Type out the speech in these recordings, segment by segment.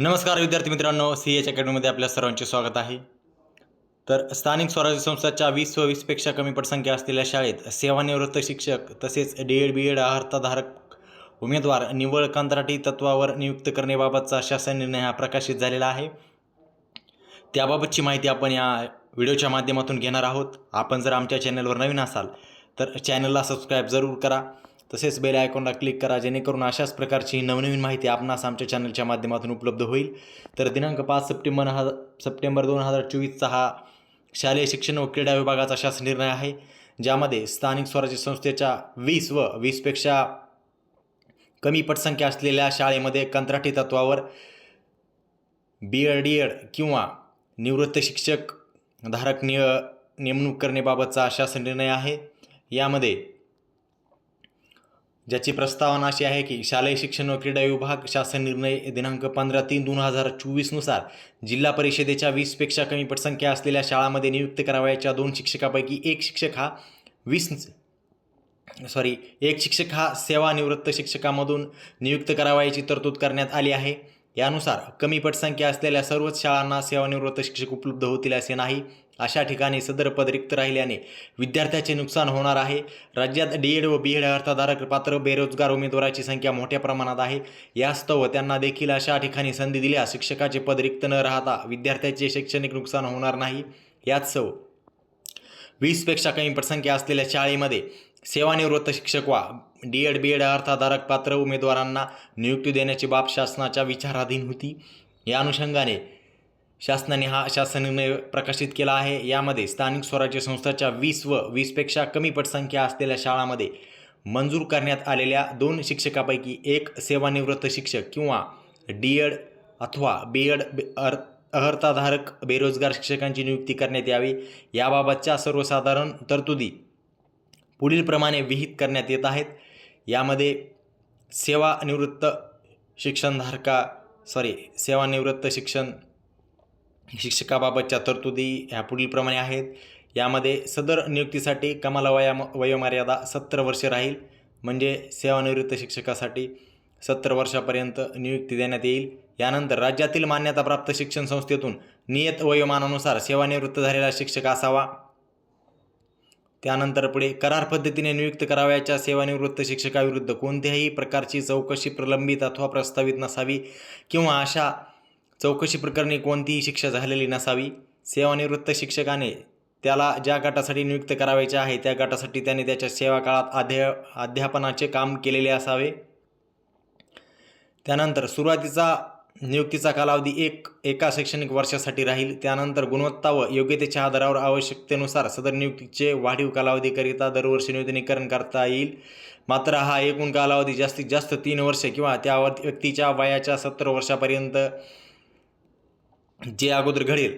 नमस्कार विद्यार्थी मित्रांनो सी एच अकॅडमीमध्ये आपल्या सर्वांचे स्वागत आहे. तर स्थानिक स्वराज्य संस्थाच्या वीस व वीसपेक्षा कमी पटसंख्या असलेल्या शाळेत सेवानिवृत्त शिक्षक तसेच डी एड बी एड अर्थधारक उमेदवार निव्वळ कंत्राटी तत्वावर नियुक्त करण्याबाबतचा शासन निर्णय हा प्रकाशित झालेला आहे. त्याबाबतची माहिती आपण या व्हिडिओच्या माध्यमातून घेणार आहोत. आपण जर आमच्या चॅनलवर नवीन असाल तर चॅनलला सबस्क्राईब जरूर करा. तसेच बेल आयकॉनला क्लिक करा जेणेकरून अशाच प्रकारची नवनवीन माहिती आपणास आमच्या चॅनलच्या माध्यमातून उपलब्ध होईल. तर दिनांक पाच सप्टेंबर हा सप्टेंबर दोन हजार चोवीसचा हा शालेय शिक्षण व क्रीडा विभागाचा शासन निर्णय आहे ज्यामध्ये स्थानिक स्वराज्य संस्थेच्या वीस व वीसपेक्षा कमी पटसंख्या असलेल्या शाळेमध्ये कंत्राटी तत्वावर बी एड डी एड किंवा निवृत्त शिक्षक धारक निय नेमणूक करण्याबाबतचा शासन निर्णय आहे. यामध्ये ज्याची प्रस्तावना अशी आहे की शालेय शिक्षण व क्रीडा विभाग शासन निर्णय दिनांक पंधरा तीन दोन हजार चोवीसनुसार जिल्हा परिषदेच्या वीसपेक्षा कमी पटसंख्या असलेल्या शाळामध्ये नियुक्त करावयाच्या दोन शिक्षकापैकी एक शिक्षक हा वीस सॉरी एक शिक्षक हा सेवानिवृत्त शिक्षकामधून नियुक्त करावयाची तरतूद करण्यात आली आहे. यानुसार कमी पटसंख्या असलेल्या सर्वच शाळांना सेवानिवृत्त शिक्षक उपलब्ध होतील असे नाही. अशा ठिकाणी सदर पद रिक्त राहिल्याने विद्यार्थ्याचे नुकसान होणार आहे. राज्यात डी एड व बी एड अर्थधारक पात्र बेरोजगार उमेदवाराची संख्या मोठ्या प्रमाणात आहे. यास्तव त्यांना देखील अशा ठिकाणी संधी दिल्यास शिक्षकाचे पद रिक्त न राहता विद्यार्थ्याचे शैक्षणिक नुकसान होणार नाही. यास्तव वीसपेक्षा कमी पटसंख्या असलेल्या शाळेमध्ये सेवानिवृत्त शिक्षक वा डी एड बी एड अर्थधारक पात्र उमेदवारांना नियुक्ती देण्याची बाब शासनाच्या विचाराधीन होती. या अनुषंगाने शासनाने हा शासन निर्णय प्रकाशित केला आहे. यामध्ये स्थानिक स्वराज्य संस्थाच्या वीस व वीसपेक्षा कमी पटसंख्या असलेल्या शाळांमध्ये मंजूर करण्यात आलेल्या दोन शिक्षकापैकी एक सेवानिवृत्त शिक्षक किंवा डी एड अथवा बी एड अर अर्थधारक बेरोजगार शिक्षकांची नियुक्ती करण्यात यावी. याबाबतच्या सर्वसाधारण तरतुदी पुढीलप्रमाणे विहित करण्यात येत आहेत. यामध्ये सेवानिवृत्त शिक्षणधारका सॉरी सेवानिवृत्त शिक्षण शिक्षकाबाबतच्या तरतुदी ह्या पुढीलप्रमाणे आहेत. यामध्ये सदर नियुक्तीसाठी कमाल वया वयोमर्यादा सत्तर वर्ष राहील. म्हणजे सेवानिवृत्त शिक्षकासाठी सत्तर वर्षापर्यंत नियुक्ती देण्यात येईल. यानंतर राज्यातील मान्यताप्राप्त शिक्षण संस्थेतून नियत वयोमानानुसार सेवानिवृत्त झालेला शिक्षक असावा. त्यानंतर पुढे करार पद्धतीने नियुक्त करावयाच्या सेवानिवृत्त शिक्षकाविरुद्ध कोणत्याही प्रकारची चौकशी प्रलंबित अथवा प्रस्तावित नसावी किंवा अशा चौकशी प्रकरणी कोणतीही शिक्षा झालेली नसावी. सेवानिवृत्त शिक्षकाने त्याला ज्या गटासाठी नियुक्त करावायचे आहे त्या गटासाठी त्याने त्याच्या सेवा काळात अध्या अध्यापनाचे काम केलेले असावे. त्यानंतर सुरुवातीचा नियुक्तीचा कालावधी एक एका शैक्षणिक वर्षासाठी राहील. त्यानंतर गुणवत्ता व योग्यतेच्या आधारावर आवश्यकतेनुसार सदर नियुक्तीचे वाढीव कालावधीकरिता दरवर्षी नूतनीकरण करता येईल. मात्र हा एकूण कालावधी जास्तीत जास्त तीन वर्ष किंवा त्या व्यक्तीच्या वयाच्या सत्तर वर्षापर्यंत जे अगोदर घडेल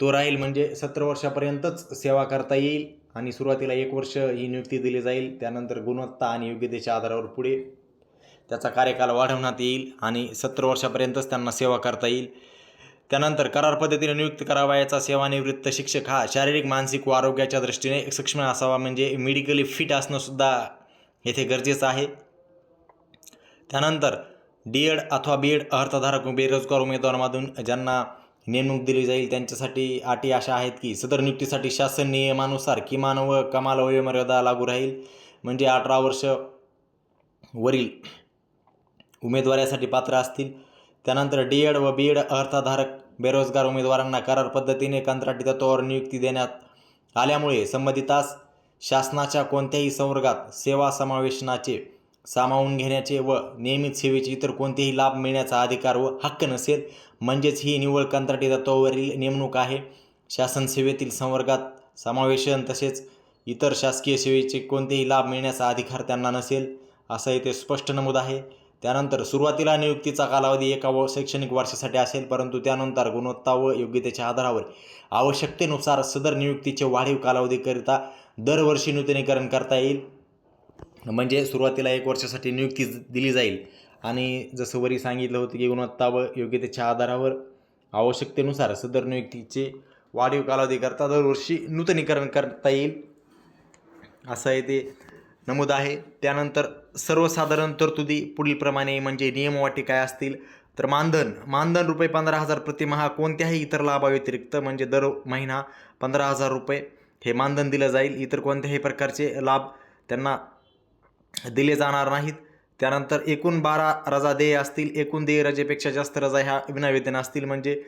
तो राहील म्हणजे सतरा वर्षापर्यंतच सेवा करता येईल आणि सुरुवातीला एक वर्ष ही नियुक्ती दिली जाईल. त्यानंतर गुणवत्ता आणि योग्यतेच्या आधारावर पुढे त्याचा कार्यकाल वाढवण्यात येईल आणि सत्तर वर्षापर्यंतच त्यांना सेवा करता येईल. त्यानंतर करार पद्धतीने नियुक्त करावयाचा सेवानिवृत्त शिक्षक हा शारीरिक मानसिक व आरोग्याच्या दृष्टीने सक्षम असावा म्हणजे मेडिकली फिट असणंसुद्धा येथे गरजेचं आहे. त्यानंतर डी एड अथवा बी एड अर्थधारक बेरोजगार उमेदवारामधून ज्यांना नेमणूक दिली जाईल त्यांच्यासाठी अटी अशा आहेत की सदर नियुक्तीसाठी शासन नियमानुसार किमान व कमाल वयोमर्यादा लागू राहील. म्हणजे अठरा वर्ष वरील उमेदवारासाठी पात्र असतील. त्यानंतर डी एड व बी एड अर्थधारक बेरोजगार उमेदवारांना करार पद्धतीने कंत्राटी तत्वावर नियुक्ती देण्यात आल्यामुळे संबंधितास शासनाच्या कोणत्याही संवर्गात सेवा समावेशनाचे सामावून घेण्याचे व नियमित सेवेचे इतर कोणतेही लाभ मिळण्याचा अधिकार व हक्क नसेल म्हणजेच ही निव्वळ कंत्राटी तत्वावरील नेमणूक आहे. शासन सेवेतील संवर्गात समावेशन तसेच इतर शासकीय सेवेचे कोणतेही लाभ मिळण्याचा अधिकार त्यांना नसेल असं येथे स्पष्ट नमूद आहे. त्यानंतर सुरुवातीला नियुक्तीचा कालावधी एका व शैक्षणिक वर्षासाठी असेल परंतु त्यानंतर गुणवत्ता व योग्यतेच्या आधारावर आवश्यकतेनुसार सदर नियुक्तीचे वाढीव कालावधीकरिता दरवर्षी नूतनीकरण करता येईल. म्हणजे सुरुवातीला एक वर्षासाठी नियुक्ती दिली जाईल. आणि जसं वरी सांगितलं होतं की गुणवत्ता व योग्यतेच्या आधारावर आवश्यकतेनुसार सदर नियुक्तीचे वाढीव कालावधीकरता दरवर्षी नूतनीकरण करता येईल. असं आहे ते नमूद आहे. त्यानंतर सर्वसाधारण तरतुदी पुढीलप्रमाणे म्हणजे नियमवाटी काय असतील? तर मानधन. मानधन रुपये पंधरा हजार प्रतिमहा कोणत्याही इतर लाभाव्यतिरिक्त म्हणजे दर महिना पंधरा हजार रुपये हे मानधन दिलं जाईल. इतर कोणत्याही प्रकारचे लाभ त्यांना दिले जाणार नाहीत. त्यानंतर एकूण बारा रजा देय असतील. एकूण देय रजेपेक्षा जास्त रजा ह्या विनावेतन असतील. म्हणजे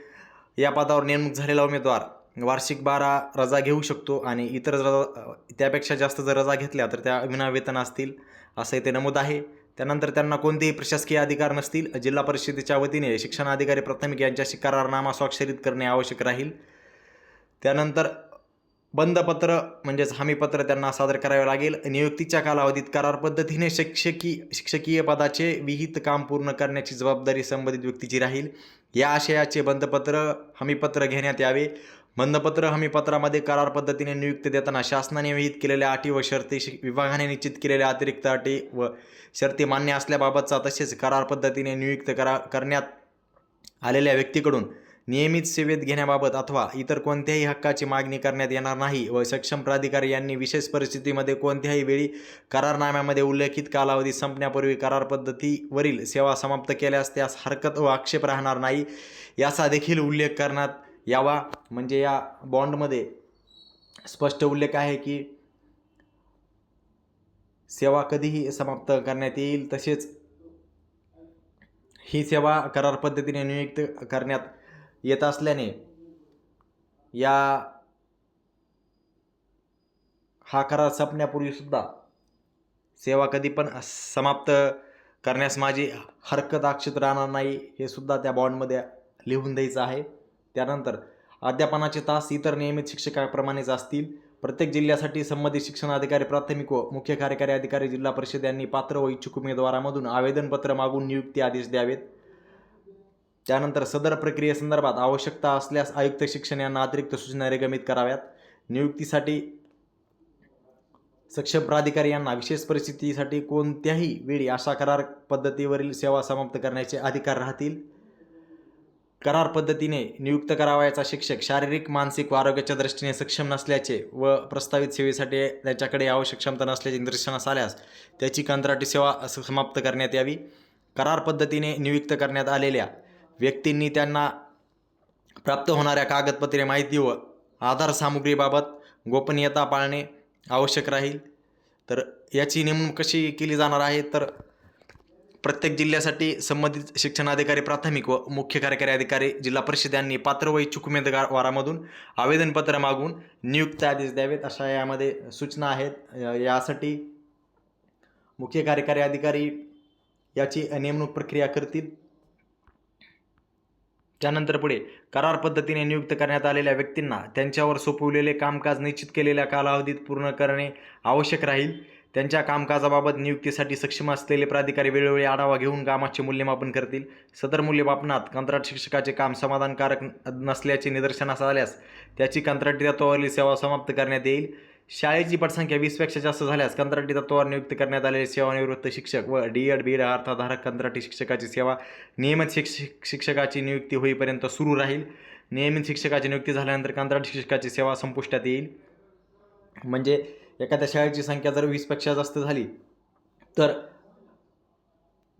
या पदावर नेमणूक झालेला उमेदवार वार्षिक बारा रजा घेऊ शकतो आणि इतर रजा त्यापेक्षा जास्त जर रजा घेतल्या तर त्या विनावेतन असतील असं इथे नमूद आहे. त्यानंतर त्यांना कोणतेही प्रशासकीय अधिकार नसतील. जिल्हा परिषदेच्या वतीने शिक्षणाधिकारी प्राथमिक यांच्याशी करारनामा स्वाक्षरित करणे आवश्यक राहील. त्यानंतर बंधपत्र म्हणजेच हमीपत्र त्यांना सादर करावे लागेल. नियुक्तीच्या कालावधीत करार पद्धतीने शिक्षकी शिक्षकीय पदाचे विहित काम पूर्ण करण्याची जबाबदारी संबंधित व्यक्तीची राहील. या आशयाचे बंधपत्र हमीपत्र घेण्यात यावे. बंधपत्र हमीपत्रामध्ये करार पद्धतीने नियुक्ती देताना शासनाने विहित केलेल्या अटी व शर्ती विभागाने निश्चित केलेल्या अतिरिक्त अटी व शर्ती मान्य असल्याबाबतचा तसेच करार पद्धतीने नियुक्त करा करण्यात आलेल्या व्यक्तीकडून नियमित सेवेत घेण्याबाबत अथवा इतर कोणत्याही हक्काची मागणी करण्यात येणार नाही व सक्षम प्राधिकारी यांनी विशेष परिस्थितीमध्ये कोणत्याही वेळी करारनाम्यामध्ये उल्लेखित कालावधी संपण्यापूर्वी करार पद्धतीवरील सेवा समाप्त केल्यास त्यास हरकत व आक्षेप राहणार नाही. याचा देखील उल्लेख करण्यात यावा. म्हणजे या बॉन्डमध्ये स्पष्ट उल्लेख आहे की सेवा कधीही समाप्त करण्यात येईल. तसेच ही सेवा करार पद्धतीने नियुक्त करण्यात येत असल्याने या हा करार संपण्यापूर्वी सुद्धा सेवा कधी पण समाप्त करण्यास माझी हरकत आक्षेप राहणार नाही हे सुद्धा त्या बॉन्डमध्ये लिहून द्यायचं आहे. त्यानंतर अध्यापनाचे तास इतर नियमित शिक्षकाप्रमाणेच असतील. प्रत्येक जिल्ह्यासाठी संबंधित शिक्षण अधिकारी प्राथमिक व मुख्य कार्यकारी अधिकारी जिल्हा परिषद यांनी पात्र व इच्छुक उमेदवारामधून आवेदनपत्र मागून नियुक्ती आदेश द्यावेत. त्यानंतर सदर प्रक्रियेसंदर्भात आवश्यकता असल्यास आयुक्त शिक्षण यांना अतिरिक्त सूचना निर्गमित कराव्यात. नियुक्तीसाठी सक्षम प्राधिकारी यांना विशेष परिस्थितीसाठी कोणत्याही वेळी अशा करार पद्धतीवरील सेवा समाप्त करण्याचे अधिकार राहतील? करार पद्धतीने नियुक्त करावयाचा शिक्षक शारीरिक मानसिक व आरोग्याच्या दृष्टीने सक्षम नसल्याचे व प्रस्तावित सेवेसाठी त्याच्याकडे आवश्यक क्षमता नसल्याचे निदर्शनास आल्यास त्याची कंत्राटी सेवा समाप्त करण्यात यावी. करार पद्धतीने नियुक्त करण्यात आलेल्या व्यक्तींनी त्यांना प्राप्त होणाऱ्या कागदपत्रे माहिती व आधार सामुग्रीबाबत गोपनीयता पाळणे आवश्यक राहील. तर याची नेमणूक कशी केली जाणार आहे? तर प्रत्येक जिल्ह्यासाठी संबंधित शिक्षणाधिकारी प्राथमिक व मुख्य कार्यकारी अधिकारी जिल्हा परिषद यांनी पात्र व इच्छुक उमेदवारामधून आवेदनपत्र मागून नियुक्त आदेश द्यावेत अशा यामध्ये सूचना आहेत. यासाठी मुख्य कार्यकारी अधिकारी याची नेमणूक प्रक्रिया करतील. त्यानंतर पुढे करार पद्धतीने नियुक्त करण्यात आलेल्या व्यक्तींना त्यांच्यावर सोपवलेले कामकाज निश्चित केलेल्या कालावधीत पूर्ण करणे आवश्यक राहील. त्यांच्या कामकाजाबाबत नियुक्तीसाठी सक्षम असलेले प्राधिकारी वेळोवेळी आढावा घेऊन कामाचे मूल्यमापन करतील. सदर मूल्यमापनात कंत्राट शिक्षकाचे काम समाधानकारक नसल्याचे निदर्शनास आल्यास त्याची कंत्राटी तत्वावरील सेवा समाप्त करण्यात येईल. शाळेची पटसंख्या वीसपेक्षा जास्त झाल्यास कंत्राटी तत्वावर नियुक्त करण्यात आलेले सेवानिवृत्त शिक्षक व डी एड बी एड अर्थाधारक कंत्राटी शिक्षकाची सेवा. नियमित शिक्षक शिक्षकाची नियुक्ती होईपर्यंत सुरू राहील. नियमित शिक्षकाची नियुक्ती झाल्यानंतर कंत्राटी शिक्षकाची सेवा संपुष्टात येईल. म्हणजे एखाद्या शाळेची संख्या जर वीसपेक्षा जास्त झाली तर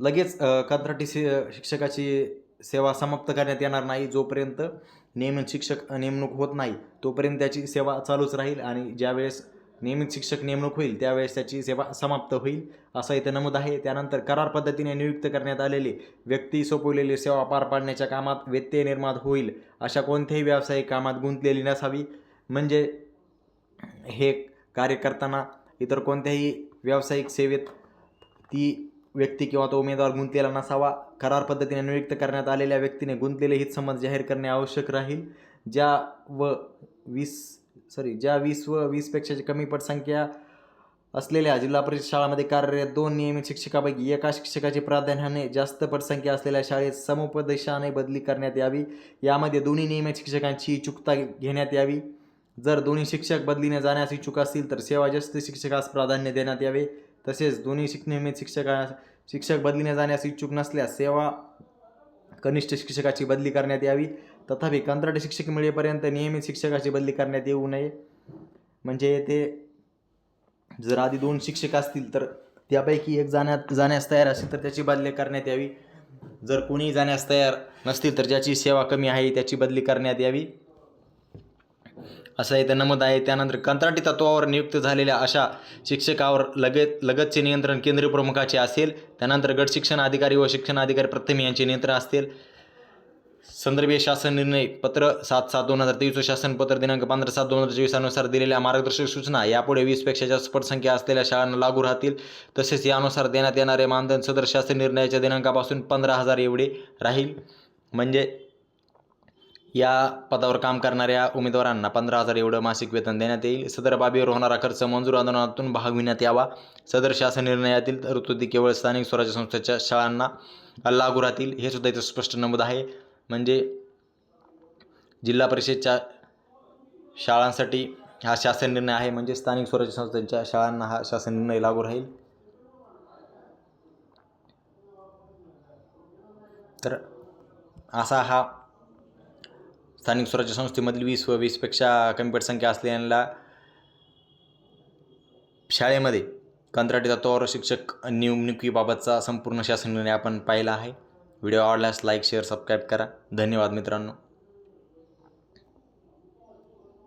लगेच कंत्राटी से शिक्षकाची सेवा समाप्त करण्यात येणार नाही जोपर्यंत नियमित शिक्षक नेमणूक होत नाही तोपर्यंत त्याची सेवा चालूच राहील आणि ज्यावेळेस नियमित शिक्षक नेमणूक होईल त्यावेळेस त्याची सेवा समाप्त होईल असं इथं नमूद आहे. त्यानंतर करार पद्धतीने नियुक्त करण्यात आलेली व्यक्ती सोपवलेली सेवा पार पाडण्याच्या कामात व्यत्यय निर्माण होईल अशा कोणत्याही व्यावसायिक कामात गुंतलेली नसावी. म्हणजे हे कार्य करताना इतर कोणत्याही व्यावसायिक सेवेत ती व्यक्ती किंवा तो उमेदवार गुंतलेला नसावा. करार पद्धतीने नियुक्त करण्यात आलेल्या व्यक्तीने गुंतलेले हितसंबंध जाहीर करणे आवश्यक राहील. ज्या व वीस सॉरी ज्या वीस व वीसपेक्षा कमी पटसंख्या असलेल्या जिल्हा परिषद शाळामध्ये कार्यरत दोन नियमित शिक्षकापैकी एका शिक्षकाची प्राधान्याने जास्त पटसंख्या असलेल्या शाळेत समुपदेशाने बदली करण्यात यावी. यामध्ये दोन्ही नियमित शिक्षकांची इच्छुकता घेण्यात यावी. जर दोन्ही शिक्षक बदलीने जाण्यास इच्छुक असतील तर सेवा जास्त शिक्षकास प्राधान्य देण्यात यावे. तसेच दोन्ही शिक नियमित शिक्षका शिक्षक बदलीने जाण्यास इच्छुक नसल्यास सेवा कनिष्ठ शिक्षकाची बदली करण्यात यावी. तथापि कंत्राटी शिक्षक मिळेपर्यंत नियमित शिक्षकाची बदली करण्यात येऊ नये. म्हणजे ते जर आधी दोन शिक्षक असतील तर त्यापैकी एक जाण्यात जाण्यास तयार असेल तर त्याची बदली करण्यात यावी. जर कोणी जाण्यास तयार नसतील तर ज्याची सेवा कमी आहे त्याची बदली करण्यात यावी. असं इथं नमूद आहे. त्यानंतर कंत्राटी तत्वावर नियुक्त झालेल्या अशा शिक्षकावर लगेच लगतचे नियंत्रण केंद्रीय प्रमुखाचे असेल. त्यानंतर गट शिक्षण अधिकारी व शिक्षण अधिकारी प्रथम यांचे नियंत्रण असतील. संदर्भीय शासन निर्णय पत्र सात सात दोन हजार तेवीस शासन पत्र दिनांक पंधरा सात दोन हजार चोवीसानुसार दिलेल्या मार्गदर्शक सूचना यापुढे वीसपेक्षा जास्त पटसंख्या असलेल्या शाळांना लागू राहतील. तसेच यानुसार देण्यात येणारे मानधन सदर शासन निर्णयाच्या दिनांकापासून पंधरा हजार एवढे राहील. म्हणजे या पदावर काम करणाऱ्या उमेदवारांना पंधरा हजार एवढं मासिक वेतन देण्यात येईल. सदर बाबीवर होणारा खर्च मंजूर अनुदानातून भागविण्यात यावा. सदर शासन निर्णयातील तरतुदी केवळ स्थानिक स्वराज्य संस्थेच्या शाळांना लागू राहतील हे सुद्धा इथं स्पष्ट नमूद आहे. म्हणजे जिल्हा परिषदच्या शाळांसाठी हा शासन निर्णय आहे. म्हणजे स्थानिक स्वराज्य संस्थांच्या शाळांना हा शासन निर्णय लागू राहील. तर असा हा स्थानिक स्वराज्य संस्थेमधील वीस व वीसपेक्षा कमी पटसंख्या असलेल्या शाळेमध्ये कंत्राटी तत्वावर शिक्षक निवडणुकीबाबतचा संपूर्ण शासन निर्णय आपण पाहिला आहे. व्हिडिओ आवडल्यास लाईक शेअर सबस्क्राईब करा. धन्यवाद मित्रांनो.